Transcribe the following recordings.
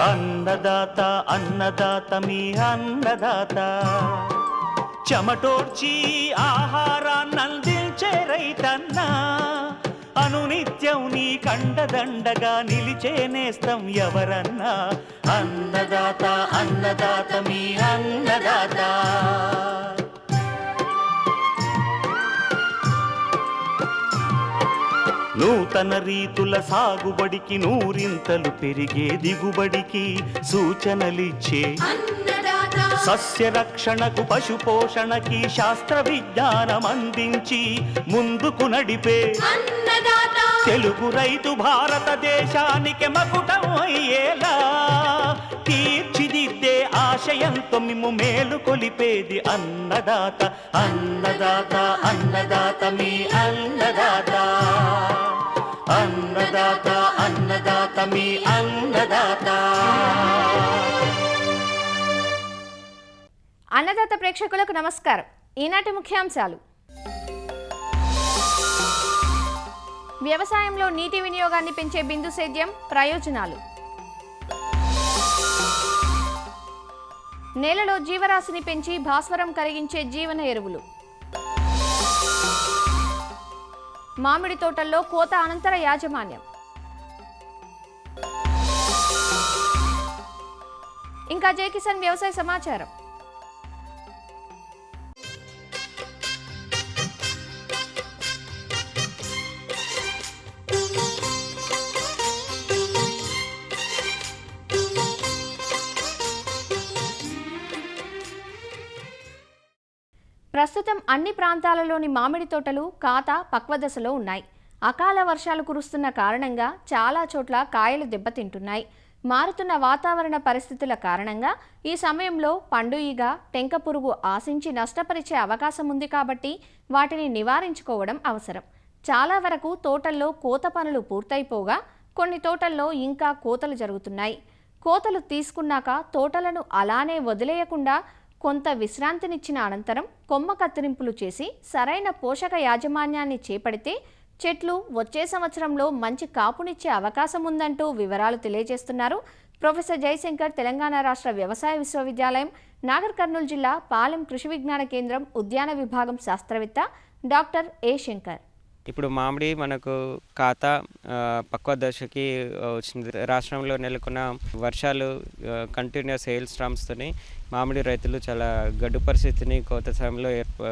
అన్నదాత అన్నదాత మీ అన్నదాత. చెమటోడ్చి ఆహారాన్నందించే రైతన్నా. అనునిత్యం నీ కండదండగా నిలిచే నేస్తం ఎవరన్నా. అన్నదాత అన్నదాత మీ అన్నదాత. నూతన రీతుల సాగుబడికి నూరింతలు పెరిగే దిగుబడికి సూచనలిచ్చే అన్నదాత. సస్య రక్షణకు పశు పోషణకి శాస్త్ర విజ్ఞానం అందించి ముందుకు నడిపే తెలుగు రైతు భారతదేశానికి మకుటం ఆశయంతో మిమ్ము మేలు కొలిపేది అన్నదాత. అన్నదాత అన్నదాత మీ అన్నదాత. అన్నదాత అన్నదాత మీ అన్నదాత. అన్నదాత ప్రేక్షకులకు నమస్కారం. ఈనాటి ముఖ్యాంశాలు. వ్యవసాయంలో నీటి వినియోగాన్ని పెంచే బిందు సేద్యం ప్రయోజనాలు. నేలలో జీవరాశిని పెంచి భాస్వరం కరిగించే జీవన ఎరువులు. మామిడి తోటల్లో కోత అనంతర యాజమాన్యం. ఇంకా జేకిసన్ వ్యవసాయ సమాచారం. ప్రస్తుతం అన్ని ప్రాంతాలలోని మామిడి తోటలు కాత పక్వదశలో ఉన్నాయి. అకాల వర్షాలు కురుస్తున్న కారణంగా చాలా చోట్ల కాయలు దెబ్బతింటున్నాయి. మారుతున్న వాతావరణ పరిస్థితుల కారణంగా ఈ సమయంలో పండు ఈగ టెంక పురుగు ఆశించి నష్టపరిచే అవకాశం ఉంది కాబట్టి వాటిని నివారించుకోవడం అవసరం. చాలా వరకు తోటల్లో కోత పనులు పూర్తయిపోగా కొన్ని తోటల్లో ఇంకా కోతలు జరుగుతున్నాయి. కోతలు తీసుకున్నాక తోటలను అలానే వదిలేయకుండా కొంత విశ్రాంతినిచ్చిన అనంతరం కొమ్మ కత్తిరింపులు చేసి సరైన పోషక యాజమాన్యాన్ని చేపడితే చెట్లు వచ్చే సంవత్సరంలో మంచి కాపునిచ్చే అవకాశం ఉందంటూ వివరాలు తెలియజేస్తున్నారు. ప్రొఫెసర్ జయశంకర్ తెలంగాణ రాష్ట్ర వ్యవసాయ విశ్వవిద్యాలయం నాగర్ కర్నూలు జిల్లా పాలెం కృషి విజ్ఞాన కేంద్రం ఉద్యాన విభాగం శాస్త్రవేత్త డాక్టర్ ఏ శంకర్. ఇప్పుడు మామిడి మనకు ఖాతా పక్వ దశకి వచ్చింది. రాష్ట్రంలో నెలకొన్న వర్షాలు కంటిన్యూస్ హెయిల్ స్ట్రామ్స్తోని మామిడి రైతులు చాలా గడ్డు పరిస్థితిని కోత సమయంలో ఏర్ప-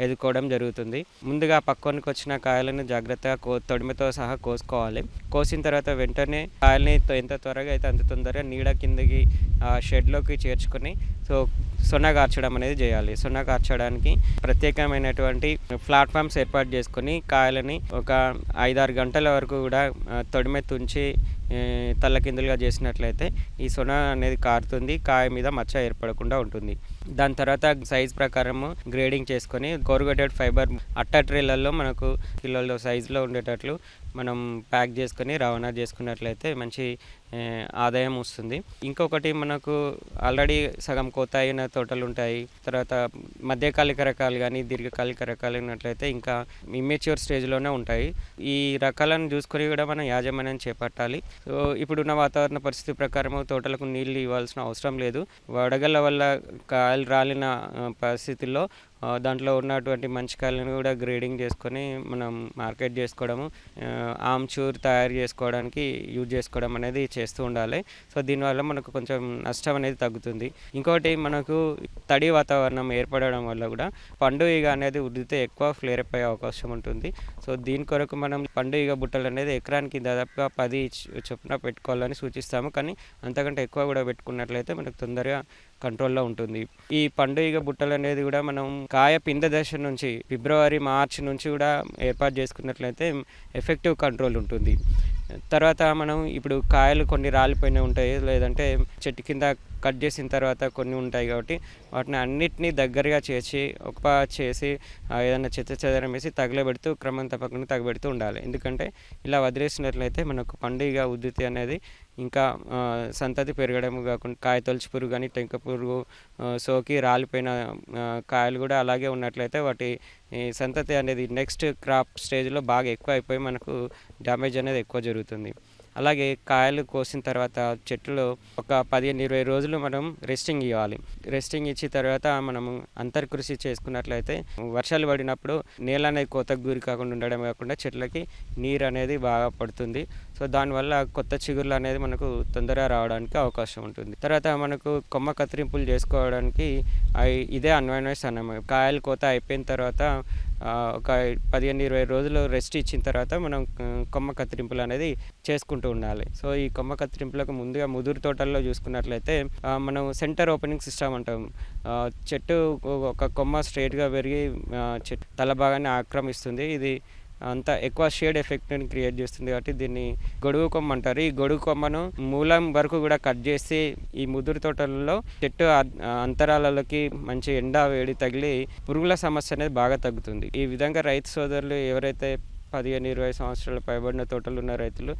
ఎదుర్కోవడం జరుగుతుంది. ముందుగా పక్వానికి వచ్చిన కాయలను జాగ్రత్తగా కో తొడిమతో సహా కోసుకోవాలి. కోసిన తర్వాత వెంటనే కాయల్ని ఎంత త్వరగా అయితే అంత తొందరగా నీడ కిందకి ఆ, షెడ్లోకి చేర్చుకొని సో సొన్న కార్చడం అనేది చేయాలి. సొన్న కార్చడానికి ప్రత్యేకమైనటువంటి ప్లాట్ఫామ్స్ ఏర్పాటు చేసుకొని కాయలని ఒక ఐదారు గంటల వరకు కూడా తొడిమెత్తుంచి తొడిమె తుంచి తల్లకిందులుగా చేసినట్లయితే ఈ సొన అనేది కారుతుంది కాయ మీద మచ్చ ఏర్పడకుండా ఉంటుంది. దాని తర్వాత సైజ్ ప్రకారము గ్రేడింగ్ చేసుకొని కోరుగేటెడ్ ఫైబర్ అట్ట ట్రేలలో మనకు కిలోల సైజులో ఉండేటట్లు మనం ప్యాక్ చేసుకొని రవాణా చేసుకున్నట్లయితే మంచి ఆదాయం వస్తుంది. ఇంకొకటి మనకు ఆల్రెడీ సగం కోత అయిన తోటలు ఉంటాయి తర్వాత మధ్యకాలిక రకాలు కానీ దీర్ఘకాలిక రకాలు ఉన్నట్లయితే ఇంకా ఇమ్మెచ్యూర్ స్టేజ్లోనే ఉంటాయి. ఈ రకాలను చూసుకొని కూడా మనం యాజమాన్యం చేపట్టాలి. సో ఇప్పుడున్న వాతావరణ పరిస్థితి ప్రకారం తోటలకు నీళ్ళు ఇవ్వాల్సిన అవసరం లేదు. వడగళ్ళ వల్ల కాయలు రాలిన పరిస్థితుల్లో దాంట్లో ఉన్నటువంటి మంచి కాయలను కూడా గ్రేడింగ్ చేసుకొని మనం మార్కెట్ చేసుకోవడము ఆమ్చూర్ తయారు చేసుకోవడానికి యూజ్ చేసుకోవడం అనేది చేస్తూ ఉండాలి. సో దీనివల్ల మనకు కొంచెం నష్టం అనేది తగ్గుతుంది. ఇంకోటి మనకు తడి వాతావరణం ఏర్పడడం వల్ల కూడా పండు ఈగ అనేది ఉడితే ఎక్కువ ఫ్లేర్ అయ్యే అవకాశం ఉంటుంది. సో దీని కొరకు మనం పండు ఈగ బుట్టలు అనేది ఎకరానికి దాదాపుగా పది చొప్పున పెట్టుకోవాలని సూచిస్తాము. కానీ అంతకంటే ఎక్కువ కూడా పెట్టుకున్నట్లయితే మనకు తొందరగా కంట్రోల్లో ఉంటుంది. ఈ పండుగ బుట్టలు అనేది కూడా మనం కాయ పింద దశ నుంచి ఫిబ్రవరి మార్చి నుంచి కూడా ఏర్పాటు చేసుకున్నట్లయితే ఎఫెక్టివ్ కంట్రోల్ ఉంటుంది. తర్వాత మనం ఇప్పుడు కాయలు కొన్ని రాలిపోయినవి ఉంటాయి. లేదంటే చెట్టు కింద కట్ చేసిన తర్వాత కొన్ని ఉంటాయి కాబట్టి వాటిని అన్నిటినీ దగ్గరగా చేసి ఒక చేసి ఏదైనా చెత్త చెదరం వేసి తగలబెడుతూ క్రమం తప్పకుండా తగబెడుతూ ఉండాలి. ఎందుకంటే ఇలా వదిలేసినట్లయితే మనకు పండుగ ఉద్ధృతి అనేది ఇంకా సంతతి పెరగడం కాకుండా కాయ తొలచి పురుగు కానీ టెంక పురుగు సోకి రాలిపోయిన కాయలు కూడా అలాగే ఉన్నట్లయితే వాటి సంతతి అనేది నెక్స్ట్ క్రాప్ స్టేజ్లో బాగా ఎక్కువ అయిపోయి మనకు డ్యామేజ్ అనేది ఎక్కువ జరుగుతుంది. అలాగే కాయలు కోసిన తర్వాత చెట్లు ఒక పదిహేను ఇరవై రోజులు మనం రెస్టింగ్ ఇవ్వాలి. రెస్టింగ్ ఇచ్చిన తర్వాత మనము అంతర్కృషి చేసుకున్నట్లయితే వర్షాలు పడినప్పుడు నేల అనేది కోతకు గురి కాకుండా ఉండడం కాకుండా చెట్లకి నీరు అనేది బాగా పడుతుంది. సో దానివల్ల కొత్త చిగుర్లు అనేది మనకు తొందరగా రావడానికి అవకాశం ఉంటుంది. తర్వాత మనకు కొమ్మ కత్తిరింపులు చేసుకోవడానికి ఇదే అన్వైనస్ అన్నమాట కాయలు కోత అయిపోయిన తర్వాత ఒక పదిహేను ఇరవై రోజులు రెస్ట్ ఇచ్చిన తర్వాత మనం కొమ్మ కత్తిరింపులు అనేది చేసుకుంటూ ఉండాలి. సో ఈ కొమ్మ కత్తిరింపులకు ముందుగా ముదురు తోటల్లో చూసుకున్నట్లయితే మనం సెంటర్ ఓపెనింగ్ సిస్టమ్ అంటాం. చెట్టు ఒక కొమ్మ స్ట్రైట్గా పెరిగి చెట్టు తల భాగాన్ని ఆక్రమిస్తుంది. ఇది అంత ఎక్కువ షేడ్ ఎఫెక్ట్ని క్రియేట్ చేస్తుంది కాబట్టి దీన్ని గొడుగు కొమ్మ అంటారు. ఈ గొడుగు కొమ్మను మూలం వరకు కూడా కట్ చేసి ఈ ముదురు తోటలలో చెట్టు అంతరాలలోకి మంచి ఎండ వేడి తగిలి పురుగుల సమస్య అనేది బాగా తగ్గుతుంది. ఈ విధంగా రైతు సోదరులు ఎవరైతే పదిహేను ఇరవై సంవత్సరాల పైబడిన తోటలు ఉన్న రైతులు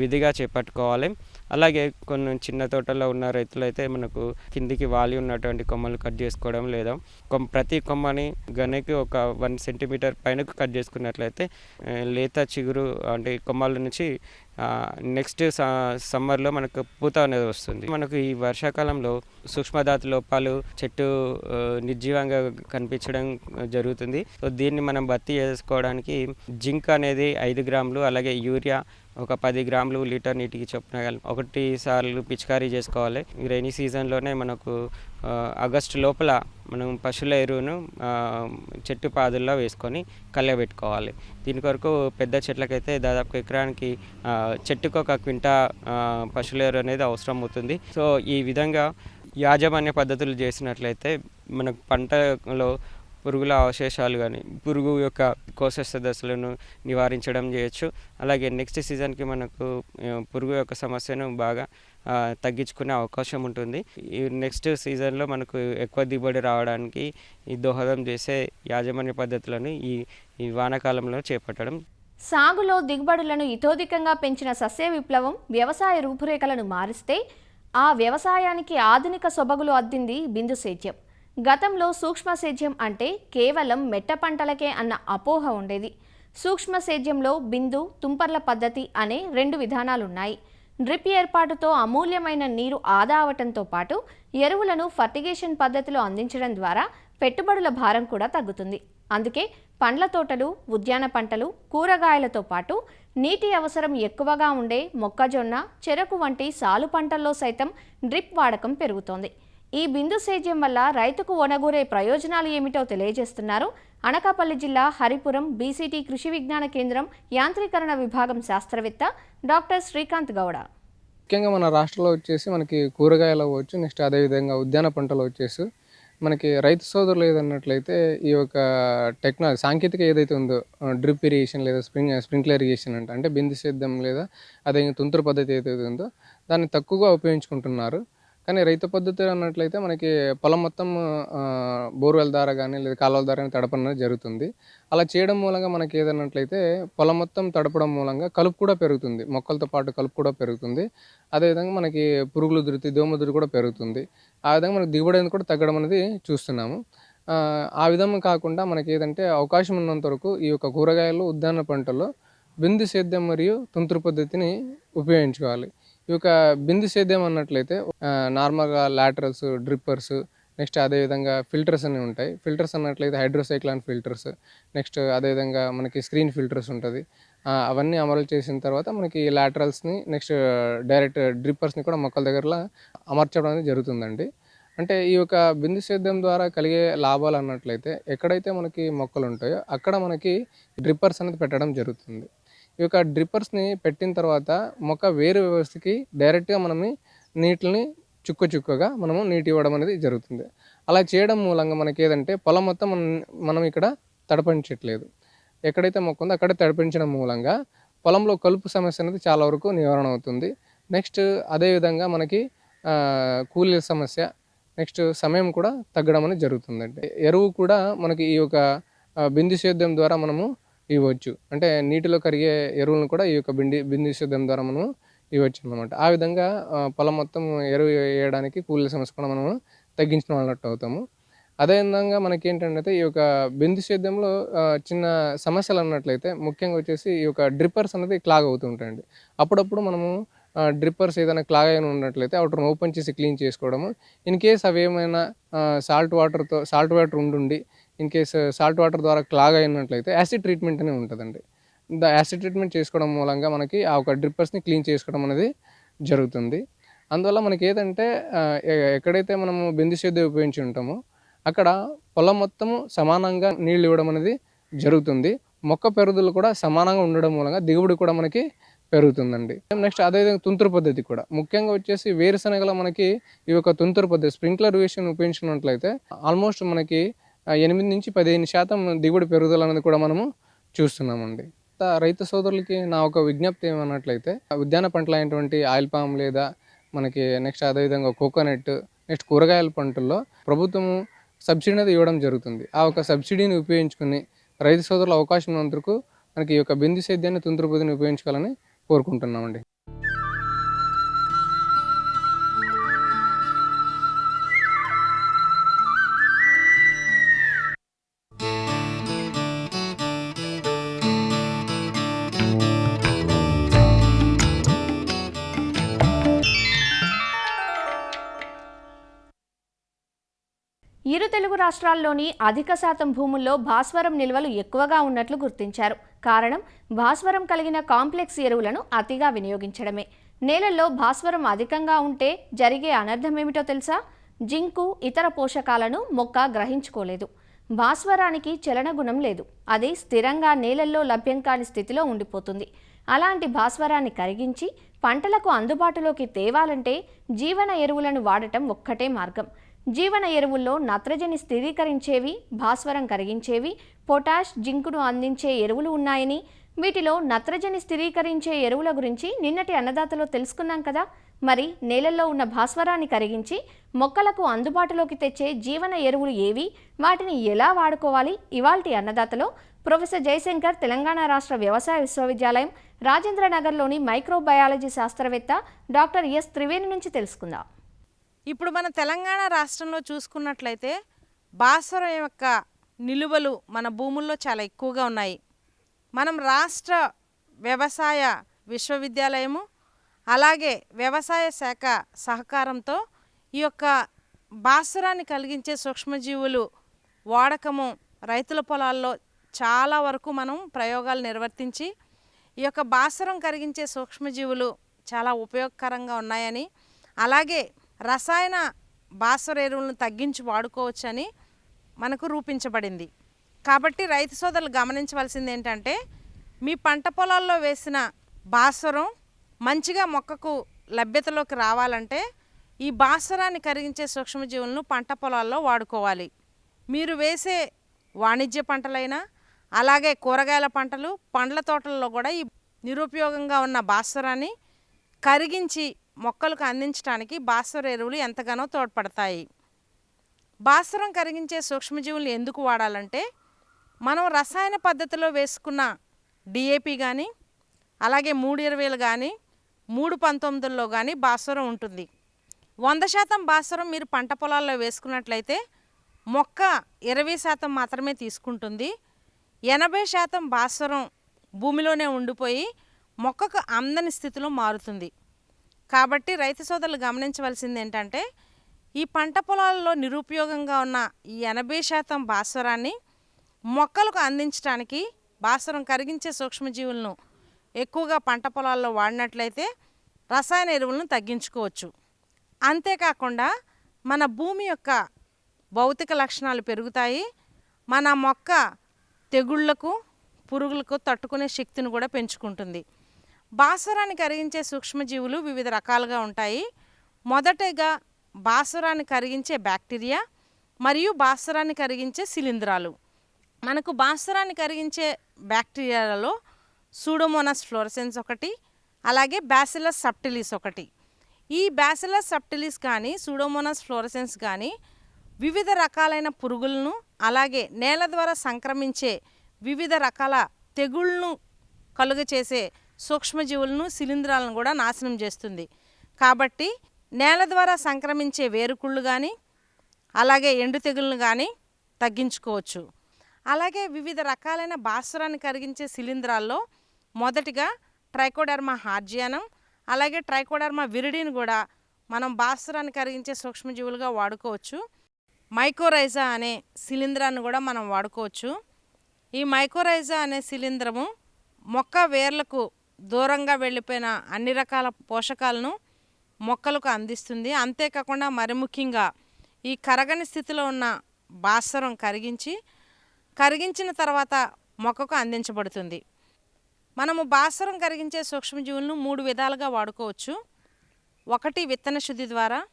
విధిగా చేపట్టుకోవాలి. అలాగే కొన్ని చిన్న తోటల్లో ఉన్న రైతులు అయితే మనకు కిందికి వాలి ఉన్నటువంటి కొమ్మలు కట్ చేసుకోవడం లేదా కొమ్ ప్రతి కొమ్మని గనకి ఒక వన్ సెంటీమీటర్ పైన కట్ చేసుకున్నట్లయితే లేత చిగురు అంటే కొమ్మల నుంచి నెక్స్ట్ సమ్మర్లో మనకు పూత అనేది వస్తుంది. మనకు ఈ వర్షాకాలంలో సూక్ష్మధాతు లోపాలు చెట్టు నిర్జీవంగా కనిపించడం జరుగుతుంది. సో దీన్ని మనం భర్తీ చేసుకోవడానికి జింక్ అనేది ఐదు గ్రాములు అలాగే యూరియా ఒక పది గ్రాములు లీటర్ నీటికి చొప్పున ఒకటి సార్లు పిచికారీ చేసుకోవాలి. రైనీ సీజన్లోనే మనకు ఆగస్టు లోపల మనం పశువుల ఎరువును చెట్టు పాదుల్లో వేసుకొని కలగబెట్టుకోవాలి దీని కొరకు పెద్ద చెట్లకైతే దాదాపు ఎకరానికి చెట్టుకు ఒక క్వింటా పశువుల ఎరువు అనేది అవసరం అవుతుంది. సో ఈ విధంగా యాజమాన్య పద్ధతులు చేసినట్లయితే మనకు పంటలో పురుగుల అవశేషాలు కానీ పురుగు యొక్క కోశస్థ దశలను నివారించడం చేయొచ్చు. అలాగే నెక్స్ట్ సీజన్కి మనకు పురుగు యొక్క సమస్యను బాగా తగ్గించుకునే అవకాశం ఉంటుంది. ఈ నెక్స్ట్ సీజన్లో మనకు ఎక్కువ దిగుబడి రావడానికి ఈ దోహదం చేసే యాజమాన్య పద్ధతులను ఈ ఈ వానాకాలంలో చేపట్టడం. సాగులో దిగుబడులను ఇతోధికంగా పెంచిన సస్య విప్లవం వ్యవసాయ రూపురేఖలను మారిస్తే ఆ వ్యవసాయానికి ఆధునిక సొబగులు అద్దింది బిందు సేద్యం. గతంలో సూక్ష్మ సేద్యం అంటే కేవలం మెట్ట పంటలకే అన్న అపోహ ఉండేది. సూక్ష్మ సేద్యంలో బిందు తుంపర్ల పద్ధతి అనే రెండు విధానాలున్నాయి. డ్రిప్ ఏర్పాటుతో అమూల్యమైన నీరు ఆదా అవటంతో పాటు ఎరువులను ఫర్టిగేషన్ పద్ధతిలో అందించడం ద్వారా పెట్టుబడుల భారం కూడా తగ్గుతుంది. అందుకే పండ్ల తోటలు ఉద్యాన పంటలు కూరగాయలతో పాటు నీటి అవసరం ఎక్కువగా ఉండే మొక్కజొన్న చెరకు వంటి సాలు పంటల్లో సైతం డ్రిప్ వాడకం పెరుగుతోంది. ఈ బిందు సేద్యం వల్ల రైతుకు ఒనగూరే ప్రయోజనాలు ఏమిటో తెలియజేస్తున్నారు. అనకాపల్లి జిల్లా హరిపురం బీసీటీ కృషి విజ్ఞాన కేంద్రం యాంత్రీకరణ విభాగం శాస్త్రవేత్త డాక్టర్ శ్రీకాంత్ గౌడ. ముఖ్యంగా మన రాష్ట్రంలో వచ్చేసి మనకి కూరగాయలు అవ్వచ్చు నెక్స్ట్ అదేవిధంగా ఉద్యాన పంటలు వచ్చేసి మనకి రైతు సోదరులు ఏదన్నట్లయితే ఈ యొక్క టెక్నాలజీ సాంకేతిక ఏదైతే ఉందో డ్రిప్ ఇరిగేషన్ లేదా స్ప్రింగ్ స్ప్రింక్లర్ ఇరిగేషన్ అంటే అంటే బిందు సేద్యం లేదా అదే తుంతురు పద్ధతి ఏదైతే ఉందో దాన్ని తక్కువగా ఉపయోగించుకుంటున్నారు. కానీ రైతు పద్ధతి అన్నట్లయితే మనకి పొలం మొత్తం బోర్వెల్ ద్వారా కానీ లేదా కాలువల ద్వారా కానీ తడపడం అనేది జరుగుతుంది. అలా చేయడం మూలంగా మనకి ఏదన్నట్లయితే పొలం మొత్తం తడపడం మూలంగా కలుపు కూడా పెరుగుతుంది. మొక్కలతో పాటు కలుపు కూడా పెరుగుతుంది. అదేవిధంగా మనకి పురుగులు దురితి దోమ ఉధృతి కూడా పెరుగుతుంది. ఆ విధంగా మనకి దిగుబడి అనేది కూడా తగ్గడం అనేది చూస్తున్నాము. ఆ, ఆ విధంగా కాకుండా మనకి ఏదంటే అవకాశం ఉన్నంత వరకు ఈ యొక్క కూరగాయలు ఉద్యాన పంటల్లో బిందు సేద్యం మరియు తుంతురు పద్ధతిని ఉపయోగించుకోవాలి. ఈ యొక్క బిందు సేద్యం అన్నట్లయితే నార్మల్గా లాటరల్స్ డ్రిప్పర్స్ నెక్స్ట్ అదేవిధంగా ఫిల్టర్స్ అనేవి ఉంటాయి. ఫిల్టర్స్ అన్నట్లయితే హైడ్రోసైక్లాన్ ఫిల్టర్స్ నెక్స్ట్ అదేవిధంగా మనకి స్క్రీన్ ఫిల్టర్స్ ఉంటుంది. అవన్నీ అమలు చేసిన తర్వాత మనకి లాటరల్స్ని నెక్స్ట్ డైరెక్ట్ డ్రిప్పర్స్ని కూడా మొక్కల దగ్గరలో అమర్చడం అనేది జరుగుతుందండి. అంటే ఈ యొక్క బిందు సేద్యం ద్వారా కలిగే లాభాలు అన్నట్లయితే ఎక్కడైతే మనకి మొక్కలు ఉంటాయో అక్కడ మనకి డ్రిప్పర్స్ అనేది పెట్టడం జరుగుతుంది. ఈ యొక్క డ్రిప్పర్స్ని పెట్టిన తర్వాత మొక్క వేరు వ్యవస్థకి డైరెక్ట్గా మనం నీటిని చుక్క చుక్కగా మనము నీటి ఇవ్వడం అనేది జరుగుతుంది. అలా చేయడం మూలంగా మనకి ఏదంటే పొలం మొత్తం మనం మనం ఇక్కడ తడపించట్లేదు ఎక్కడైతే మొక్క ఉందో అక్కడే తడిపించడం మూలంగా పొలంలో కలుపు సమస్య అనేది చాలా వరకు నివారణ అవుతుంది. నెక్స్ట్ అదేవిధంగా మనకి కూలీల సమస్య నెక్స్ట్ సమయం కూడా తగ్గడం అనేది జరుగుతుందండి. ఎరువు కూడా మనకి ఈ యొక్క బిందు సేద్యం ద్వారా మనము ఇవ్వచ్చు. అంటే నీటిలో కరిగే ఎరువులను కూడా ఈ యొక్క బిండి బిందు సేద్యం ద్వారా మనం ఇవ్వచ్చు అనమాట ఆ విధంగా పొలం మొత్తం ఎరువు వేయడానికి కూలీల సమస్య కూడా మనము తగ్గించిన వాళ్ళట్టు అవుతాము. అదేవిధంగా మనకి ఏంటంటే ఈ యొక్క బిందు సేద్యంలో చిన్న సమస్యలు అన్నట్లయితే ముఖ్యంగా వచ్చేసి ఈ యొక్క డ్రిప్పర్స్ అనేది క్లాగ్ అవుతూ ఉంటాయండి. అప్పుడప్పుడు మనము డ్రిప్పర్స్ ఏదైనా క్లాగ్ అయిన ఉన్నట్లయితే వాటిని ఓపెన్ చేసి క్లీన్ చేసుకోవడము. ఇన్ కేస్ అవి ఏమైనా సాల్ట్ వాటర్తో సాల్ట్ వాటర్ ఉండుండి ఇన్ కేస్ సాల్ట్ వాటర్ ద్వారా క్లాగ్ అయినట్లయితే యాసిడ్ ట్రీట్మెంట్ అనేది ఉంటుందండి. ద యాసిడ్ ట్రీట్మెంట్ చేసుకోవడం మూలంగా మనకి ఆ ఒక డ్రిప్పర్స్ని క్లీన్ చేసుకోవడం అనేది జరుగుతుంది. అందువల్ల మనకి ఏదంటే ఎక్కడైతే మనము బిందు సేద్యం ఉపయోగించి ఉంటామో అక్కడ పొలం మొత్తము సమానంగా నీళ్ళు ఇవ్వడం అనేది జరుగుతుంది. మొక్క పెరుగుదలు కూడా సమానంగా ఉండడం మూలంగా దిగుబడి కూడా మనకి పెరుగుతుందండి. నెక్స్ట్ అదేవిధంగా తుంతురు పద్ధతి కూడా. ముఖ్యంగా వచ్చేసి వేరుశనగల మనకి ఈ యొక్క తుంతురు పద్ధతి స్ప్రింక్లర్ వేషన్ ఉపయోగించినట్లయితే ఆల్మోస్ట్ మనకి ఎనిమిది నుంచి పదిహేను శాతం దిగుబడి పెరుగుదల అనేది కూడా మనము చూస్తున్నామండి. రైతు సోదరులకి నా ఒక విజ్ఞప్తి ఏమన్నట్లయితే ఉద్యాన పంటలు అయినటువంటి ఆయిల్ పామ్ లేదా మనకి నెక్స్ట్ అదేవిధంగా కోకోనట్ నెక్స్ట్ కూరగాయల పంటల్లో ప్రభుత్వము సబ్సిడీ అనేది ఇవ్వడం జరుగుతుంది. ఆ ఒక సబ్సిడీని ఉపయోగించుకుని రైతు సోదరుల అవకాశం ఉన్నందుకు మనకి ఈ యొక్క బిందు సేద్యాన్ని తుంతురు ఉపయోగించుకోవాలని కోరుకుంటున్నామండి. రాష్ట్రాల్లోని అధిక శాతం భూముల్లో భాస్వరం నిల్వలు ఎక్కువగా ఉన్నట్లు గుర్తించారు. కారణం భాస్వరం కలిగిన కాంప్లెక్స్ ఎరువులను అతిగా వినియోగించడమే. నేలల్లో భాస్వరం అధికంగా ఉంటే జరిగే అనర్థం ఏమిటో తెలుసా? జింకు ఇతర పోషకాలను మొక్క గ్రహించుకోలేదు. భాస్వరానికి చలనగుణం లేదు. అది స్థిరంగా నేలల్లో లభ్యం కాని స్థితిలో ఉండిపోతుంది. అలాంటి భాస్వరాన్ని కరిగించి పంటలకు అందుబాటులోకి తేవాలంటే జీవన ఎరువులను వాడటం ఒక్కటే మార్గం. జీవన ఎరువుల్లో నత్రజని స్థిరీకరించేవి భాస్వరం కరిగించేవి పొటాష్ జింకును అందించే ఎరువులు ఉన్నాయని. వీటిలో నత్రజని స్థిరీకరించే ఎరువుల గురించి నిన్నటి అన్నదాతలో తెలుసుకున్నాం కదా. మరి నేలల్లో ఉన్న భాస్వరాన్ని కరిగించి మొక్కలకు అందుబాటులోకి తెచ్చే జీవన ఎరువులు ఏవి? వాటిని ఎలా వాడుకోవాలి? ఇవాల్టి అన్నదాతలో ప్రొఫెసర్ జయశంకర్ తెలంగాణ రాష్ట్ర వ్యవసాయ విశ్వవిద్యాలయం రాజేంద్ర నగర్లోని మైక్రోబయాలజీ శాస్త్రవేత్త డాక్టర్ ఎస్. త్రివేణి నుంచి తెలుసుకుందాం. ఇప్పుడు మన తెలంగాణ రాష్ట్రంలో చూసుకున్నట్లయితే భాస్వరం యొక్క నిలువలు మన భూముల్లో చాలా ఎక్కువగా ఉన్నాయి. మనం రాష్ట్ర వ్యవసాయ విశ్వవిద్యాలయము అలాగే వ్యవసాయ శాఖ సహకారంతో ఈ యొక్క భాస్వరాన్ని కలిగించే సూక్ష్మజీవులు వాడకము రైతుల పొలాల్లో చాలా వరకు మనం ప్రయోగాలు నిర్వర్తించి ఈ యొక్క భాస్వరం కరిగించే సూక్ష్మజీవులు చాలా ఉపయోగకరంగా ఉన్నాయని అలాగే రసాయన భాస్వర ఎరువులను తగ్గించి వాడుకోవచ్చని మనకు రూపించబడింది. కాబట్టి రైతు సోదరులు గమనించవలసింది ఏంటంటే మీ పంట పొలాల్లో వేసిన భాస్వరం మంచిగా మొక్కకు లభ్యతలోకి రావాలంటే ఈ భాస్వరాన్ని కరిగించే సూక్ష్మజీవులను పంట పొలాల్లో వాడుకోవాలి. మీరు వేసే వాణిజ్య పంటలైనా అలాగే కూరగాయల పంటలు పండ్ల తోటల్లో కూడా ఈ నిరుపయోగంగా ఉన్న భాస్వరాన్ని కరిగించి మొక్కలకు అందించడానికి భాస్వర ఎరువులు ఎంతగానో తోడ్పడతాయి. భాస్వరం కరిగించే సూక్ష్మజీవులు ఎందుకు వాడాలంటే మనం రసాయన పద్ధతిలో వేసుకున్న డిఏపి కానీ అలాగే మూడు ఇరవైలు కానీ మూడు పంతొమ్మిదిలో కానీ భాస్వరం ఉంటుంది. వంద శాతం భాస్వరం మీరు పంట పొలాల్లో వేసుకున్నట్లయితే మొక్క ఇరవై శాతం మాత్రమే తీసుకుంటుంది. ఎనభై శాతం భాస్వరం భూమిలోనే ఉండిపోయి మొక్కకు అందని స్థితిలో మారుతుంది. కాబట్టి రైతు సోదరులు గమనించవలసింది ఏంటంటే ఈ పంట పొలాల్లో నిరుపయోగంగా ఉన్న ఈ ఎనభై శాతం భాస్వరాన్ని మొక్కలకు అందించడానికి భాస్వరం కరిగించే సూక్ష్మజీవులను ఎక్కువగా పంట పొలాల్లో వాడినట్లయితే రసాయన ఎరువులను తగ్గించుకోవచ్చు. అంతేకాకుండా మన భూమి యొక్క భౌతిక లక్షణాలు పెరుగుతాయి. మన మొక్క తెగుళ్ళకు పురుగులకు తట్టుకునే శక్తిని కూడా పెంచుకుంటుంది. భాస్వరాన్ని కరిగించే సూక్ష్మజీవులు వివిధ రకాలుగా ఉంటాయి. మొదటగా భాస్వరాన్ని కరిగించే బ్యాక్టీరియా మరియు భాస్వరాన్ని కరిగించే శిలీంధ్రాలు. మనకు భాస్వరాన్ని కరిగించే బ్యాక్టీరియాలలో సూడోమోనస్ ఫ్లోరసెన్స్ ఒకటి అలాగే బ్యాసిలస్ సప్టిలిస్ ఒకటి. ఈ బ్యాసిలస్ సప్టిలిస్ కానీ సూడోమోనస్ ఫ్లోరసెన్స్ కానీ వివిధ రకాలైన పురుగులను అలాగే నేల ద్వారా సంక్రమించే వివిధ రకాల తెగుళ్ళను కలుగచేసే సూక్ష్మజీవులను శిలీంధ్రాలను కూడా నాశనం చేస్తుంది. కాబట్టి నేల ద్వారా సంక్రమించే వేరుకుళ్ళు కానీ అలాగే ఎండు తెగులను కానీ తగ్గించుకోవచ్చు. అలాగే వివిధ రకాలైన భాస్వరాన్ని కరిగించే శిలీంధ్రాల్లో మొదటిగా ట్రైకోడర్మా హార్జియానం అలాగే ట్రైకోడర్మా విరిడిని కూడా మనం భాస్వరాన్ని కరిగించే సూక్ష్మజీవులుగా వాడుకోవచ్చు. మైకోరైజా అనే శిలీంధ్రాన్ని కూడా మనం వాడుకోవచ్చు. ఈ మైకోరైజా అనే శిలీంధ్రము మొక్క వేర్లకు దూరంగా వెళ్ళిపోయిన అన్ని రకాల పోషకాలను మొక్కలకు అందిస్తుంది. అంతేకాకుండా మరి ముఖ్యంగా ఈ కరగని స్థితిలో ఉన్న భాస్వరం కరిగించి కరిగించిన తర్వాత మొక్కకు అందించబడుతుంది. మనము భాస్వరం కరిగించే సూక్ష్మజీవులను మూడు విధాలుగా వాడుకోవచ్చు. ఒకటి విత్తన శుద్ధి ద్వారా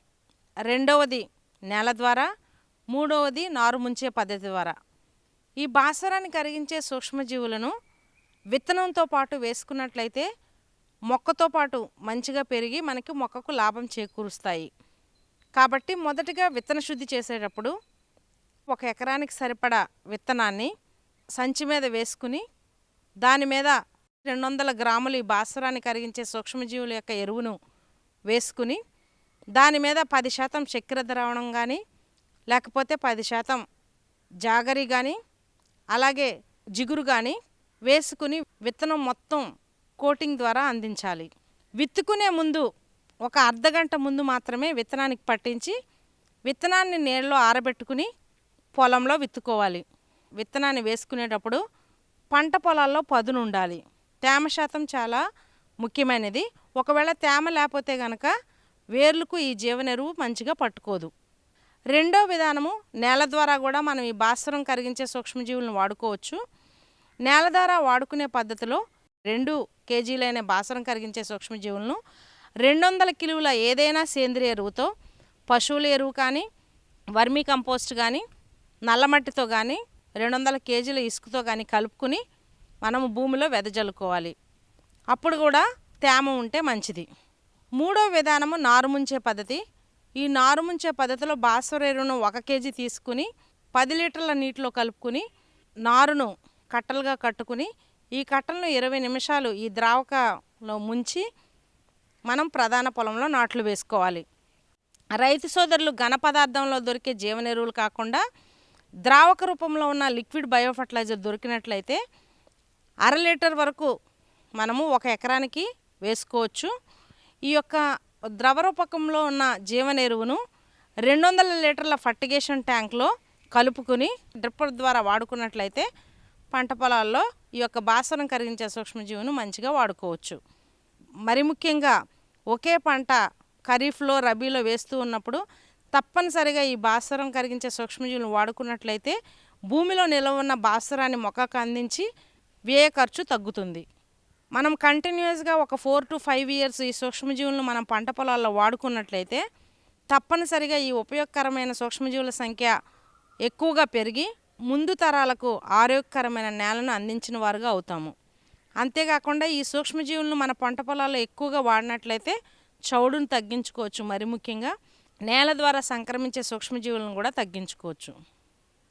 రెండవది నేల ద్వారా మూడవది నారు ముంచే పద్ధతి ద్వారా. ఈ భాస్వరాన్ని కరిగించే సూక్ష్మజీవులను విత్తనంతో పాటు వేసుకున్నట్లయితే మొక్కతో పాటు మంచిగా పెరిగి మనకి మొక్కకు లాభం చేకూరుస్తాయి. కాబట్టి మొదటిగా విత్తన శుద్ధి చేసేటప్పుడు ఒక ఎకరానికి సరిపడా విత్తనాన్ని సంచి మీద వేసుకుని దాని మీద రెండు వందల గ్రాములు ఈ బాసురాన్ని కరిగించే సూక్ష్మజీవుల యొక్క ఎరువును వేసుకుని దాని మీద పది శాతం చక్కెర ద్రావణం కానీ లేకపోతే పది శాతం జాగరి కానీ అలాగే జిగురు కానీ వేసుకుని విత్తనం మొత్తం కోటింగ్ ద్వారా అందించాలి. విత్తుకునే ముందు ఒక అర్ధగంట ముందు మాత్రమే విత్తనానికి పట్టించి విత్తనాన్ని నీళ్ళలో ఆరబెట్టుకుని పొలంలో విత్తుకోవాలి. విత్తనాన్ని వేసుకునేటప్పుడు పంట పొలాల్లో పదును ఉండాలి. తేమ శాతం చాలా ముఖ్యమైనది. ఒకవేళ తేమ లేకపోతే గనక వేర్లకు ఈ జీవనెరువు మంచిగా పట్టుకోదు. రెండో విధానము నేల ద్వారా కూడా మనం ఈ భాస్వరం కరిగించే సూక్ష్మజీవులను వాడుకోవచ్చు. నేల ద్వారా వాడుకునే పద్ధతిలో రెండు కేజీలైన బాసరం కరిగించే సూక్ష్మజీవులను రెండు వందల కిలోల ఏదైనా సేంద్రియ ఎరువుతో పశువుల ఎరువు కానీ వర్మీ కంపోస్ట్ కానీ నల్లమట్టితో కానీ రెండు వందల కేజీల ఇసుకతో కానీ కలుపుకుని మనము భూమిలో వెదజల్లుకోవాలి. అప్పుడు కూడా తేమ ఉంటే మంచిది. మూడో విధానము నారుముంచే పద్ధతి. ఈ నారుముంచే పద్ధతిలో భాస్వర ఎరువును ఒక కేజీ తీసుకుని పది లీటర్ల నీటిలో కలుపుకుని నారును కట్టలుగా కట్టుకుని ఈ కట్టలను ఇరవై నిమిషాలు ఈ ద్రావకంలో ముంచి మనం ప్రధాన పొలంలో నాట్లు వేసుకోవాలి. రైతు సోదరులు ఘన పదార్థంలో దొరికే జీవన ఎరువులు కాకుండా ద్రావక రూపంలో ఉన్న లిక్విడ్ బయో ఫర్టిలైజర్ దొరికినట్లయితే అర లీటర్ వరకు మనము ఒక ఎకరానికి వేసుకోవచ్చు. ఈ యొక్క ద్రవ రూపకంలో ఉన్న జీవన ఎరువును రెండు వందల లీటర్ల ఫర్టిగేషన్ ట్యాంక్లో కలుపుకుని డ్రిప్పర్ ద్వారా వాడుకున్నట్లయితే పంట పొలాల్లో ఈ యొక్క భాస్వరం కరిగించే సూక్ష్మజీవును మంచిగా వాడుకోవచ్చు. మరి ముఖ్యంగా ఒకే పంట ఖరీఫ్లో రబీలో వేస్తూ ఉన్నప్పుడు తప్పనిసరిగా ఈ బాసరం కరిగించే సూక్ష్మజీవులను వాడుకున్నట్లయితే భూమిలో నిలవ ఉన్న బాసరాన్ని మొక్కకు అందించి వ్యయ ఖర్చు తగ్గుతుంది. మనం కంటిన్యూస్గా ఒక ఫోర్ టు ఫైవ్ ఇయర్స్ ఈ సూక్ష్మజీవులను మనం పంట పొలాల్లో వాడుకున్నట్లయితే తప్పనిసరిగా ఈ ఉపయోగకరమైన సూక్ష్మజీవుల సంఖ్య ఎక్కువగా పెరిగి ముందు తరాలకు ఆరోగ్యకరమైన నేలను అందించిన వారుగా అవుతాము. అంతేకాకుండా ఈ సూక్ష్మజీవులను మన పంట పొలాల్లో ఎక్కువగా వాడినట్లయితే చౌడును తగ్గించుకోవచ్చు. మరి ముఖ్యంగా నేల ద్వారా సంక్రమించే సూక్ష్మజీవులను కూడా తగ్గించుకోవచ్చు.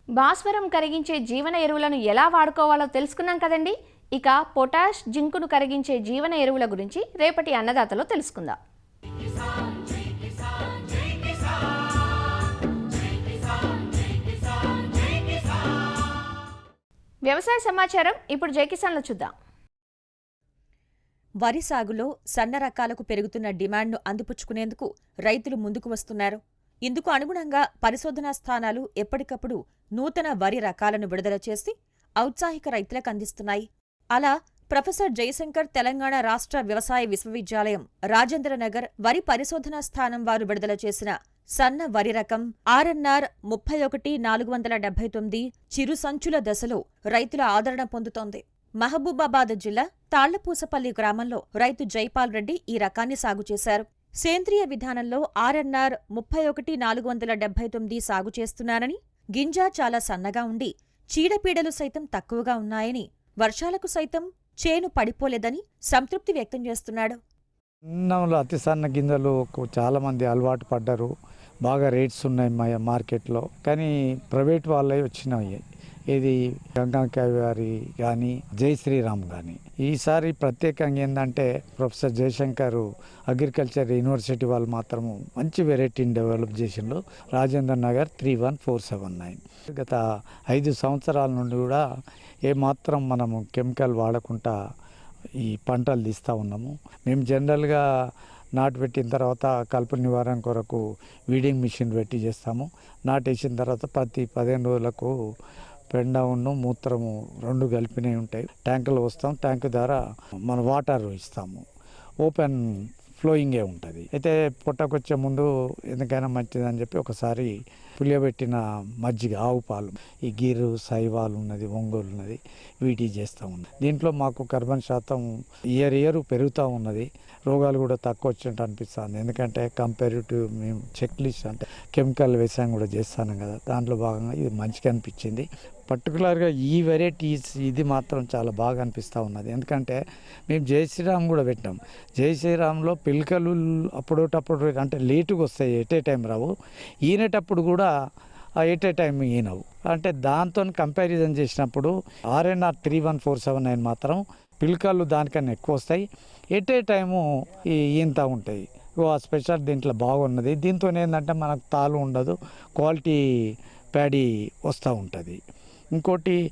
భాస్వరం కరిగించే జీవన ఎరువులను ఎలా వాడుకోవాలో తెలుసుకున్నాం కదండి? ఇక పొటాష్ జింకును కరిగించే జీవన ఎరువుల గురించి రేపటి అన్నదాతలో తెలుసుకుందాం. వ్యవసాయ సమాచారం ఇప్పుడు జైకిసాన్లో చూద్దాం. వరి సాగులో సన్న రకాలకు పెరుగుతున్న డిమాండ్ను అందిపుచ్చుకునేందుకు రైతులు ముందుకు వస్తున్నారు. ఇందుకు అనుగుణంగా పరిశోధనా స్థానాలు ఎప్పటికప్పుడు నూతన వరి రకాలను విడుదల చేసి ఔత్సాహిక రైతులకు అందిస్తున్నాయి. అలా ప్రొఫెసర్ జయశంకర్ తెలంగాణ రాష్ట్ర వ్యవసాయ విశ్వవిద్యాలయం రాజేంద్రనగర్ వరి పరిశోధనా స్థానం వారు విడుదల చేసిన సన్న వరి రకం ఆర్ఎన్ఆర్ ముప్పై ఒకటి నాలుగు వందల డెబ్బై తొమ్మిది చిరు సంచుల దశలో రైతుల ఆదరణ పొందుతోంది. మహబూబాబాద్ జిల్లా తాళ్ళపూసపల్లి గ్రామంలో రైతు జైపాల్ రెడ్డి ఈ రకాన్ని సాగు చేశారు. సేంద్రియ విధానంలో ఆర్ఎన్ఆర్ ముప్పై ఒకటి నాలుగు వందల డెబ్బై తొమ్మిది సాగు చేస్తున్నానని గింజ చాలా సన్నగా ఉండి చీడపీడలు సైతం తక్కువగా ఉన్నాయని వర్షాలకు సైతం చేను పడిపోలేదని సంతృప్తి వ్యక్తం చేస్తున్నాడు. అన్నంలో అతి సన్న గింజలు చాలామంది అలవాటు పడ్డారు. బాగా రేట్స్ ఉన్నాయి మా మార్కెట్లో. కానీ ప్రైవేట్ వాళ్ళే వచ్చినాయి. ఇది గంగాకాయ వారి కానీ జై శ్రీరామ్ కానీ ఈసారి ప్రత్యేకంగా ఏంటంటే ప్రొఫెసర్ జయశంకర్ అగ్రికల్చర్ యూనివర్సిటీ వాళ్ళు మాత్రము మంచి వెరైటీని డెవలప్ చేసిండ్రు. Rajendra Nagar three one four seven nine. గత ఐదు సంవత్సరాల నుండి కూడా ఏమాత్రం మనము కెమికల్ వాడకుండా ఈ పంటలు తీస్తూ ఉన్నాము. మేము జనరల్గా నాటు పెట్టిన తర్వాత కలుపు నివారణ కొరకు వీడింగ్ మిషన్ పెట్టి చేస్తాము. నాటేసిన తర్వాత ప్రతి పదిహేను రోజులకు పెండవును మూత్రము రెండు కలిపినవి ఉంటాయి. ట్యాంకులు వస్తాం ట్యాంక్ ద్వారా మన వాటర్ ఇస్తాము. ఓపెన్ ఫ్లోయింగే ఉంటుంది. అయితే పుట్టకొచ్చే ముందు ఎందుకైనా మంచిదని చెప్పి ఒకసారి పులియబెట్టిన మజ్జిగ ఆవు పాలు ఈ గీరు సైవాలు ఉన్నది ఒంగోలు ఉన్నది వీటి చేస్తూ ఉంది దీంట్లో మాకు కర్బన్ శాతం ఇయర్ ఇయర్ పెరుగుతూ ఉన్నది. రోగాలు కూడా తక్కువ వచ్చినట్టు అనిపిస్తుంది. ఎందుకంటే కంపారిటివ్ మేము చెక్ లిస్ట్ అంటే కెమికల్ వ్యవసాయం కూడా చేస్తాను కదా. దాంట్లో భాగంగా ఇది మంచిగా అనిపించింది. పర్టికులర్గా ఈ వెరైటీస్ ఇది మాత్రం చాలా బాగా అనిపిస్తూ ఉన్నది. ఎందుకంటే మేము జై శ్రీరామ్ కూడా పెట్టాం. జై శ్రీరామ్లో పిలకలు అప్పుడప్పుడు అంటే లేటుగా వస్తాయి ఎట్ ఏ టైం రావు. ఈనేటప్పుడు కూడా ఎట్ ఏ టైం ఈనవు. అంటే దాంతో కంపారిజన్ చేసినప్పుడు RNR three one four seven nine మాత్రం పిలకలు దానికన్నా ఎక్కువ వస్తాయి. ఎట్ ఏ టైము ఈ ఈంత ఉంటాయి. ఓ ఆ స్పెషల్ దీంట్లో బాగున్నది. దీంతో ఏంటంటే మనకు తాలు ఉండదు క్వాలిటీ ప్యాడీ వస్తూ ఉంటుంది. ఇంకోటి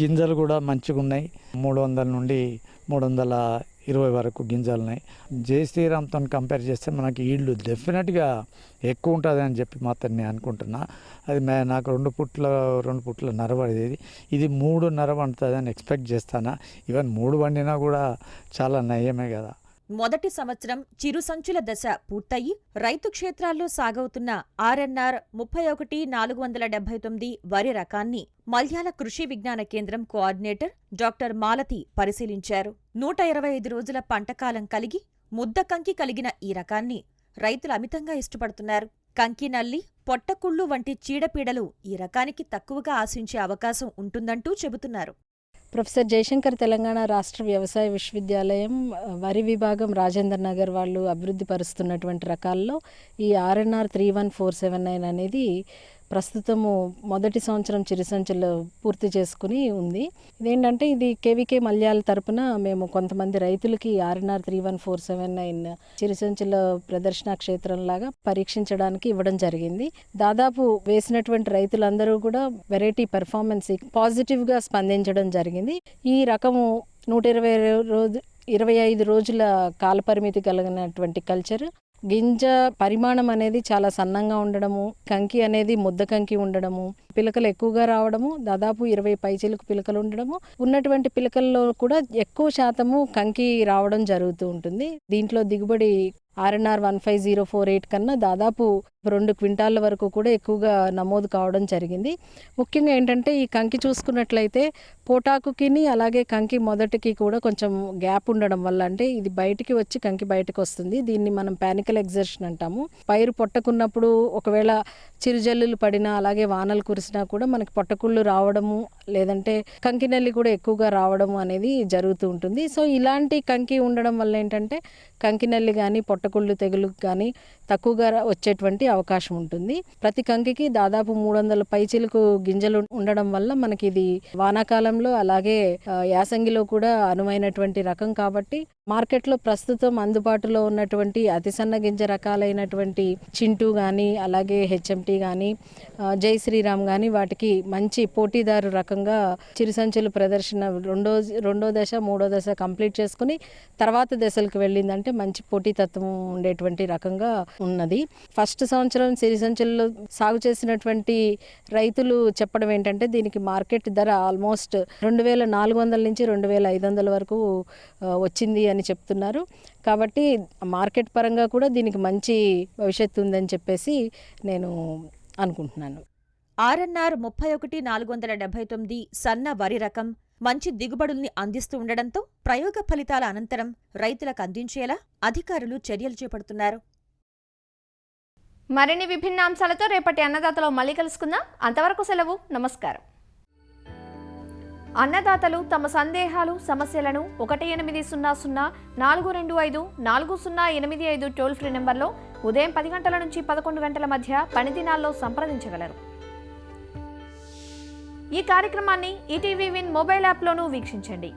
గింజలు కూడా మంచిగా ఉన్నాయి మూడు వందల నుండి మూడు వందల ఇరవై వరకు గింజలు ఉన్నాయి జై శ్రీరామ్తో కంపేర్ చేస్తే మనకి ఈళ్ళు డెఫినెట్గా ఎక్కువ ఉంటుంది అని చెప్పి మాత్రం నేను అనుకుంటున్నా. అది మే నాకు రెండు పుట్ల రెండు పుట్ల నరబడేది ఇది మూడు నర వండుతుంది అని ఎక్స్పెక్ట్ చేస్తానా. ఈవెన్ మూడు వండినా కూడా చాలా నయమే కదా. మొదటి సంవత్సరం చిరుసంచుల దశ పూర్తయి రైతు క్షేత్రాల్లో సాగవుతున్న ఆర్ఎన్ఆర్ ముప్పై ఒకటి నాలుగు వందల డెబ్బై తొమ్మిది వరి రకాన్ని మల్యాల కృషి విజ్ఞాన కేంద్రం కోఆర్డినేటర్ డాక్టర్ మాలతి పరిశీలించారు. నూట ఇరవై ఐదు రోజుల పంటకాలం కలిగి ముద్ద కంకి కలిగిన ఈ రకాన్ని రైతులు అమితంగా ఇష్టపడుతున్నారు. కంకి నల్లి పొట్టకుళ్ళు వంటి చీడపీడలు ఈ రకానికి తక్కువగా ఆశించే అవకాశం ఉంటుందంటూ చెబుతున్నారు. ప్రొఫెసర్ జయశంకర్ తెలంగాణ రాష్ట్ర వ్యవసాయ విశ్వవిద్యాలయం వరి విభాగం రాజేందర్ నగర్ వాళ్ళు అభివృద్ధి పరుస్తున్నటువంటి రకాల్లో ఈ RNR three one four seven nine అనేది ప్రస్తుతము మొదటి సంవత్సరం చిరుసంచులు పూర్తి చేసుకుని ఉంది. ఇదేంటంటే ఇది కేవీకే మల్యాల తరపున మేము కొంతమంది రైతులకి RNR three one four seven nine చిరుసంచుల ప్రదర్శన క్షేత్రం లాగా పరీక్షించడానికి ఇవ్వడం జరిగింది. దాదాపు వేసినటువంటి రైతులందరూ కూడా వెరైటీ పెర్ఫార్మెన్స్ పాజిటివ్గా స్పందించడం జరిగింది. ఈ రకము నూట ఇరవై రోజు ఇరవై ఐదు రోజుల కాలపరిమితి కలిగినటువంటి కల్చర్ గింజ పరిమాణం అనేది చాలా సన్నంగా ఉండడము కంకి అనేది ముద్ద కంకి ఉండడము పిలకలు ఎక్కువగా రావడము దాదాపు ఇరవై పైచీలకు పిలకలు ఉండడము ఉన్నటువంటి పిలకల్లో కూడా ఎక్కువ శాతము కంకి రావడం జరుగుతూ ఉంటుంది. దీంట్లో దిగుబడి RNR one five zero four eight కన్నా దాదాపు రెండు క్వింటాల వరకు కూడా ఎక్కువగా నమోదు కావడం జరిగింది. ముఖ్యంగా ఏంటంటే ఈ కంకి చూసుకున్నట్లయితే పోటాకుకిని అలాగే కంకి మొదటికి కూడా కొంచెం గ్యాప్ ఉండడం వల్ల అంటే ఇది బయటికి వచ్చి కంకి బయటకు వస్తుంది. దీన్ని మనం పానికల్ ఎగ్జర్షన్ అంటాము. పైరు పొట్టకున్నప్పుడు ఒకవేళ చిరుజల్లులు పడినా అలాగే వానలు కురిసినా కూడా మనకి పొట్టకుళ్ళు రావడము లేదంటే కంకి నల్లి కూడా ఎక్కువగా రావడము అనేది జరుగుతూ ఉంటుంది. సో ఇలాంటి కంకి ఉండడం వల్ల ఏంటంటే కంకి నల్లి కానీ పొట్ట పొట్టకుళ్ళు తెగులు కానీ తక్కువగా వచ్చేటువంటి అవకాశం ఉంటుంది. ప్రతి కంకికి దాదాపు మూడు వందల పైచీలకు గింజలు ఉండడం వల్ల మనకి ఇది వానాకాలంలో అలాగే యాసంగిలో కూడా అనువైనటువంటి రకం కాబట్టి మార్కెట్లో ప్రస్తుతం అందుబాటులో ఉన్నటువంటి అతి సన్న గింజ రకాలైనటువంటి చింటూ కానీ అలాగే హెచ్ఎంటీ కానీ జై శ్రీరామ్ కానీ వాటికి మంచి పోటీదారు రకంగా చిరుసంచులు ప్రదర్శన రెండో రెండో దశ మూడో దశ కంప్లీట్ చేసుకుని తర్వాత దశలకు వెళ్ళిందంటే మంచి పోటీతత్వం ఉండేటువంటి రకంగా ఉన్నది. ఫస్ట్ సంవత్సరం సిరిసంచుల్లో సాగు చేసినటువంటి రైతులు చెప్పడం ఏంటంటే దీనికి మార్కెట్ ధర ఆల్మోస్ట్ రెండు వేల నాలుగు వందల నుంచి రెండు వేల ఐదు వందల వరకు వచ్చింది అని చెప్తున్నారు. కాబట్టి మార్కెట్ పరంగా కూడా దీనికి మంచి భవిష్యత్తు ఉందని చెప్పేసి నేను అనుకుంటున్నాను. ఆర్ఎన్ఆర్ ముప్పై ఒకటి నాలుగు వందల డెబ్బై తొమ్మిది సన్న వరి రకం మంచి దిగుబడుల్ని అందిస్తూ ఉండడంతో ప్రయోగ ఫలితాల అనంతరం రైతులకు అందించేలా అధికారులు చర్యలు చేపడుతున్నారు. మరిన్ని విభిన్న అంశాలతో రేపటి అన్నదాతలో మళ్ళీ కలుసుకుందాం. అంతవరకు సెలవు. నమస్కారం. అన్నదాతలు తమ సందేహాలు సమస్యలను ఒకటి ఎనిమిది సున్నా సున్నా నాలుగు రెండు ఐదు నాలుగు సున్నా ఎనిమిది ఐదు టోల్ ఫ్రీ నెంబర్లో ఉదయం పది గంటల నుంచి పదకొండు గంటల మధ్య పని దినాల్లో సంప్రదించగలరు. ఈ కార్యక్రమాన్ని ఈటీవీ విన్ మొబైల్ యాప్లోనూ వీక్షించండి.